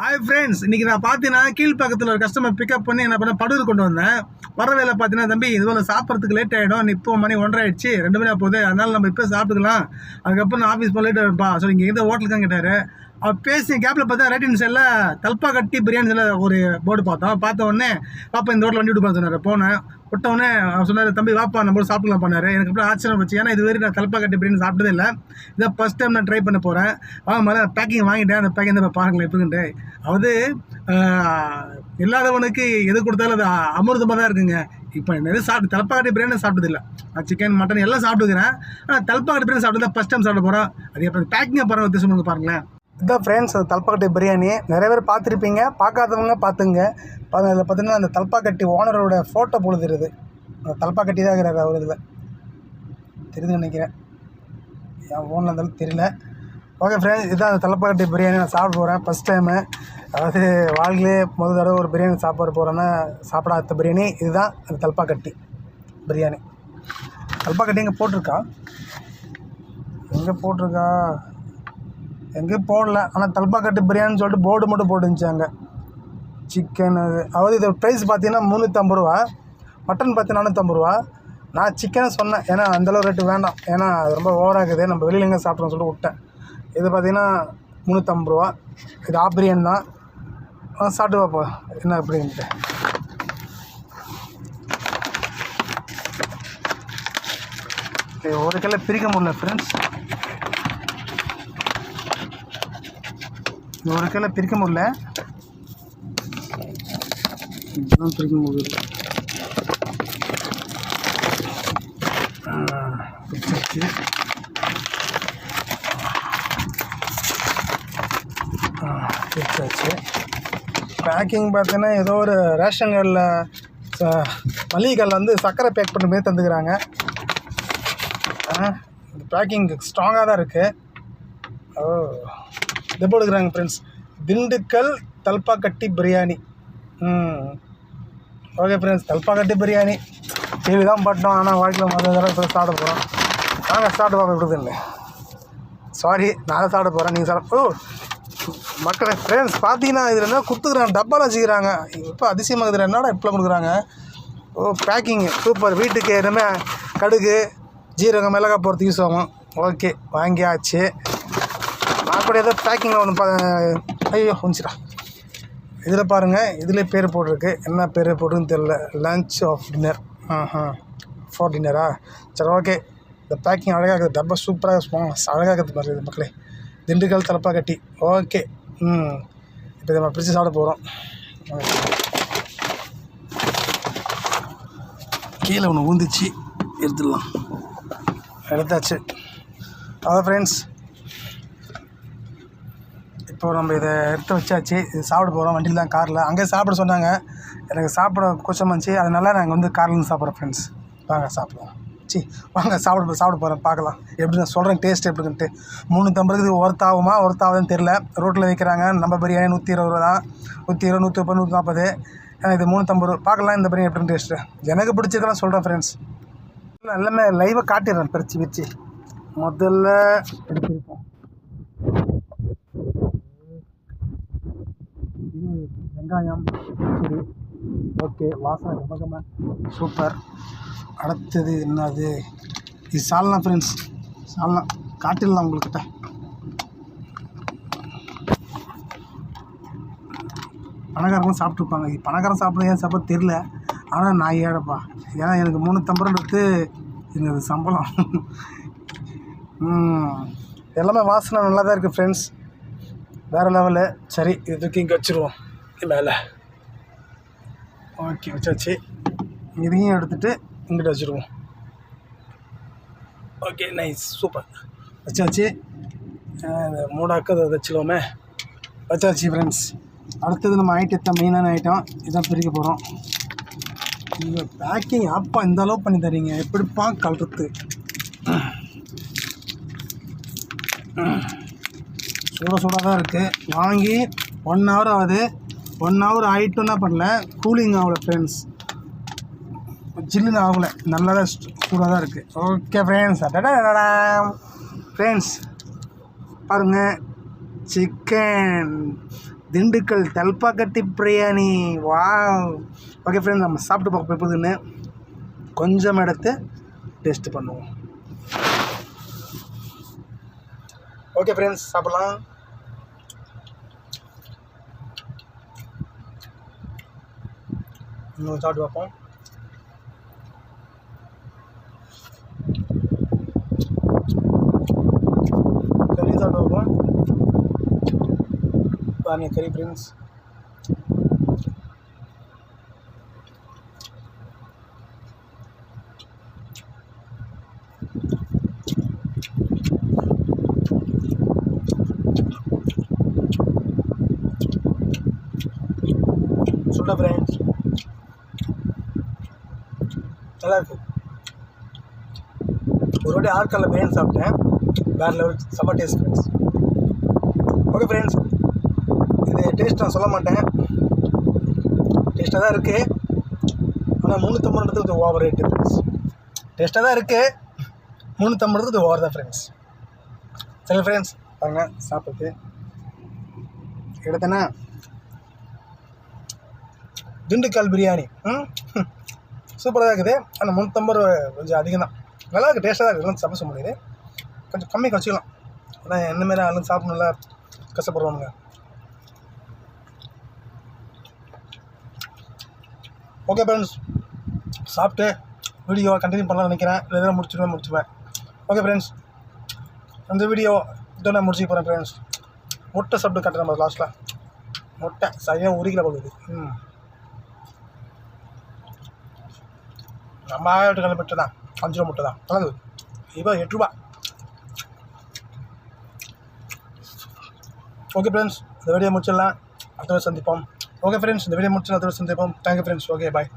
Hi friends இன்றைக்கி நான் பார்த்தீங்கன்னா கீழ்ப்பக்கத்தில் ஒரு கஸ்டமர் பிக்கப் பண்ணி என்ன பண்ண படூர் கொண்டு வந்தேன். வர வேலை பார்த்தீங்கன்னா தம்பி இதுபோல் சாப்பிட்றதுக்கு லேட் ஆகிடும் இப்போ மணி ஒன்றரை ஆயிடுச்சு. ரெண்டு மணி போகுது. அதனால் நம்ம இப்போ சாப்பிட்டுக்கலாம். அதுக்கப்புறம் நான் ஆஃபீஸ் போக லேட் ஆகிடுப்பா ஸோ இங்கே எந்த ஹோட்டலுக்கு தான் கேட்டார். பேசி கேப்பில் பார்த்தா ரேட்டிங் செல்லில் தல்பா கட்டி பிரியாணி செல்ல ஒரு போர்டு பார்த்தோம். பார்த்த உடனே பாப்பா இந்த ஹோட்டல் வண்டி விட்டு சொன்னார். போனேன். விட்ட உடனே அவர் சொன்னார் தம்பி வாப்பா நம்ம சாப்பிடலாம் பண்ணார் எனக்கு அப்புறம் ஆச்சரியம் வச்சு ஏன்னா இது வரைக்கும் நான் தல்பா கட்டி பிரியாணி சாப்பிட்டதே இல்லை. இதான் ஃபஸ்ட் டைம் நான் ட்ரை பண்ண போகிறேன் ஆ மேலே பேக்கிங் வாங்கிட்டேன். அந்த பேக்கிங் தான் பாருங்களேன் எப்படின்ட்டு அதாவது இல்லாதவனுக்கு எது கொடுத்தாலும் அது அமிர்தமாக தான் இருக்குங்க. இப்போ எது சாப்பிட்டு தலப்பாக்கட்டி பிரியாணி சாப்பிட்டதில்ல. நான் சிக்கன் மட்டன் எல்லாம் சாப்பிட்டுக்கிறேன் ஆனால் தலப்பாக்கட்டி பிரியாணி சாப்பிட்டு ஃபஸ்ட் டைம் சாப்பிட போகிறோம் அது எப்போ பேக்கிங்கை பாருங்க வித்தியாசம் வந்து பாருங்களேன். இதுதான் ஃப்ரெண்ட்ஸ் அது தலப்பாக்கட்டி பிரியாணி. நிறைய பேர் பார்த்துருப்பீங்க. பார்க்காதவங்க பார்த்துங்க. அதில் இதில் பார்த்தீங்கன்னா அந்த தல்பாக்கட்டி ஓனரோட ஃபோட்டோ பொழுதுருது. அந்த தல்பாக்கட்டி தான் இருக்கிறார் அவர் இதில். தெரியுதுன்னு நினைக்கிறேன். என் ஃபோனில் இருந்தாலும் தெரியல. ஓகே ஃப்ரெண்ட்ஸ் இதுதான் அந்த தலப்பாக்கட்டி பிரியாணி. நான் சாப்பிட போகிறேன் ஃபஸ்ட் டைமு அதாவது வாழ்க்கையிலே முதல் தடவை ஒரு பிரியாணி சாப்பிட போகிறேன்னா சாப்பிடாத பிரியாணி. இதுதான் அந்த தலப்பாக்கட்டி பிரியாணி. தலப்பாக்கட்டி இங்கே போட்டிருக்கா? எங்கே போட்டிருக்கா? எங்கேயும் போடல. ஆனால் தல்பாக்கட்டு பிரியாணின்னு சொல்லிட்டு போர்டு மட்டும் போட்டுருந்துச்சு அங்கே சிக்கன் அது. அதாவது இது ப்ரைஸ் பார்த்தீங்கன்னா முந்நூற்றம்பது ரூபா. மட்டன் பார்த்தீங்கன்னா நானூற்றம்பது ரூபா. நான் சிக்கனை சொன்னேன். ஏன்னா அந்தளவு ரேட்டு வேண்டாம். ஏன்னா அது ரொம்ப ஓவராக இருக்குது நம்ம வெளியில் எங்கே சாப்பிட்றோம்னு சொல்லிட்டு விட்டேன். இது பார்த்தீங்கன்னா முந்நூற்றம்பது ரூபா. இது ஆப் பிரியாணி தான். ஆ, சாப்பிட்டு பார்ப்போம் என்ன அப்படின்ட்டு. ஒரு கிலோ பிரிக்க முடியல ஃப்ரெண்ட்ஸ் ஒரு கிலோ பிரிக்க முடியல. பிரிக்க முடியல பிரிச்சாச்சு. பேக்கிங் பார்த்தீங்கன்னா ஏதோ ஒரு ரேஷன் கடையில் மளிகை கடையில் வந்து சர்க்கரை பேக் பண்ணி மாதிரி தந்துக்கிறாங்க. ஆ, பேக்கிங் ஸ்ட்ராங்காக தான் இருக்குது ஓ. எப்போ போடுக்கிறாங்க ஃப்ரெண்ட்ஸ் திண்டுக்கல் தல்பாக்கட்டி பிரியாணி. ம். Okay friends Thalappakatti biryani. TV தான் பட்டோம். ஆனால் வாழ்க்கையில் முதல் தடவை இப்போ சாப்பிட போகிறோம் நாங்கள் சாப்பிட்டு பார்க்க விடுறதில்ல சாரி நான் தான் சாப்பிட போகிறேன் நீங்கள் சாப்பிட ஓ மக்களை ஃப்ரெண்ட்ஸ் பார்த்தீங்கன்னா இதில் என்ன கொடுத்துக்குறாங்க? டப்பாவில் வச்சுக்கிறாங்க. இப்போ அதிசயமாக இதில் என்னடா இப்படி கொடுக்குறாங்க? ஓ பேக்கிங் சூப்பர் வீட்டுக்கு இனிமேல் கடுகு ஜீரகம் மிளகா போகிறதுக்கு யூஸ் ஆகும். ஓகே வாங்கியாச்சு. நான் கூட ஏதோ பேக்கிங்கில் ஒன்று பா ஐயோ வந்துச்சுடா இதில் பாருங்கள் இதில் பேர் போட்டிருக்கு. என்ன பேர் போட்டுருன்னு தெரில லன்ச் ஆஃப் டின்னர் ஆஹா. ஃபார் டின்னரா சரி ஓகே இந்த பேக்கிங் அழகாக இருக்குது. டப்பா சூப்பராக அழகாக இருக்குது பாருங்கள் இந்த மக்களே. திண்டுக்கல் தலப்பா கட்டி. ஓகே ம். இப்போ இதை நம்ம பிரித்து சாப்பிட போகிறோம் கீழே ஒன்று ஊந்துச்சு எடுத்துடலாம். எடுத்தாச்சு. அதான் ஃப்ரெண்ட்ஸ் இப்போ நம்ம இதை எடுத்து வச்சாச்சு இது சாப்பிட போகிறோம் வண்டியில் தான் காரில். அங்கே சாப்பிட சொன்னாங்க. எனக்கு சாப்பிட கூச்சம் வந்துச்சு அதனால நாங்கள் வந்து கார்லேருந்து சாப்பிட்றோம் ஃப்ரெண்ட்ஸ் வாங்க சாப்பிடுவோம். சி வாங்க சாப்பிட சாப்பிட போகிறேன் பார்க்கலாம். எப்படி நான் சொல்கிறேன் டேஸ்ட் எப்படின்ட்டு முந்நூற்றம்பதுக்கு ஒர்த் ஆகுமா ஒர்த் தெரில ரோட்டில் விற்கிறாங்க நம்ம பிரியாணி நூற்றி இருபது ரூபா தான் நூற்றி இருபது நூற்றி முப்பது நூற்றி நாற்பது இது முந்நூற்றம்பது ரூபா. பார்க்கலாம் இந்த பிரியாணி எப்படின்னு டேஸ்ட்டு எனக்கு பிடிச்சதெல்லாம் சொல்கிறேன் ஃப்ரெண்ட்ஸ் எல்லாமே லைவாக காட்டிடுறேன் பிரித்து பிரித்து முதல்ல எடுத்துருப்போம் வெங்காயம் சரி ஓகே வாசனை கமகம சூப்பர். அடுத்தது என்னது? இது சால்னா ஃப்ரெண்ட்ஸ் சால்னா காட்டிடலாம் உங்கள்கிட்ட பணக்காரங்களும் சாப்பிட்ருப்பாங்க இது பணக்காரன் சாப்பிட ஏன் சாப்பிட தெரில ஆனால் நான் ஏழைப்பா. ஏன்னா எனக்கு முந்நூற்றம்பது ரூபா எடுத்து எனக்கு சம்பளம் எல்லாமே வாசனை நல்லா தான் இருக்குது ஃப்ரெண்ட்ஸ் வேறு லெவலு சரி இது தூக்கி இங்கே வச்சுருவோம். மேலே. ஓகே வச்சாச்சு. இதையும் எடுத்துகிட்டு இங்கிட்ட வச்சுருவோம். Okay nice super. வச்சாச்சு. அஹ் வச்சுருவோமே. வச்சாச்சு ஃப்ரெண்ட்ஸ் அடுத்தது நம்ம ஐட்டத்தை மெயினான ஐட்டம் இதான் பிரிக்க போகிறோம் நீங்கள் பேக்கிங் அப்பா இந்த அளவு பண்ணி தரீங்க. எப்படிப்பா கலருத்து சுட சுட தான் இருக்குது வாங்கி ஒன் ஹவர் ஆகுது. ஒன் ஹவர் ஆகிட்டோன்னா பண்ணல. கூலிங் ஆகலை ஃப்ரெண்ட்ஸ் ஜில்லுன்னு ஆகலை. நல்லா தான் சூடாக தான் இருக்குது ஓகே ஃப்ரெண்ட்ஸ் அடடா ஃப்ரெண்ட்ஸ் பாருங்கள் சிக்கன் திண்டுக்கல் தல்பாக்கட்டி பிரியாணி. வா ஓகே ஃப்ரெண்ட்ஸ் நம்ம சாப்பிட்டு பார்க்க எப்போதுன்னு கொஞ்சம் எடுத்து டேஸ்ட் பண்ணுவோம். ஓகே ஃப்ரெண்ட்ஸ் சாப்பிட்லாம். No, it's hard to. Curry curry brings. So, friends. நல்லாயிருக்கு ஒரு வாட்டி ஆற்காலில் பிரியாணி சாப்பிட்டேன். வேறு லெவல் செம்ம டேஸ்ட் ஃப்ரெண்ட்ஸ் ஓகே ஃப்ரெண்ட்ஸ் இது டேஸ்ட் நான் சொல்ல மாட்டேன். டேஸ்ட்டாக தான் இருக்குது ஆனால் முந்நூற்றம்பது இது ஓவர் ரேட்டு ஃப்ரெண்ட்ஸ் டேஸ்ட்டாக தான் இருக்குது முந்நூற்றம்பது இது ஓவர் தான் ஃப்ரெண்ட்ஸ் சரி ஃப்ரெண்ட்ஸ் பாருங்க சாப்பிட்டு. எடுத்தேன்னா திண்டுக்கல் பிரியாணி. ம்? சூப்பராக தான் இருக்குது. ஆனால் முந்நூற்றம்பது ரூபா கொஞ்சம் அதிகம் தான். நல்லா இருக்குது டேஸ்ட்டாக தான் இருக்குது சமைச்ச முடியுது. கொஞ்சம் கம்மி குறைச்சிக்கலாம் ஏன்னா என்ன மாரி ஆளுங்க சாப்பிடணும்ல கஷ்டப்படுவானுங்க. ஓகே ஃப்ரெண்ட்ஸ் சாப்பிட்டு வீடியோ கண்டினியூ பண்ணலாம்னு நினைக்கிறேன். இல்லை எதாவது முடிச்சிடுவேன் முடிச்சுவேன் ஓகே ஃப்ரெண்ட்ஸ் அந்த வீடியோ இதோ நான் முடிச்சு போகிறேன் ஃப்ரெண்ட்ஸ் முட்டை சாப்பிட்டு கட்டுறேன் நம்ம லாஸ்ட்டில் முட்டை சரியாக உரிக்கல போகுது ம். நம்ம ஆயிரத்து கிலோமீட்டர் தான் அஞ்சு ரூபா முட்டை தான் நல்லது இப்போ எட்டு ரூபா ஓகே ஃப்ரெண்ட்ஸ் இந்த வீடியோ முடிச்சிடலாம் அடுத்த சந்திப்போம் ஓகே ஃப்ரெண்ட்ஸ் இந்த வீடியோ முடிச்சு அடுத்த சந்திப்போம் தேங்க்யூ ஃப்ரெண்ட்ஸ் ஓகே பாய்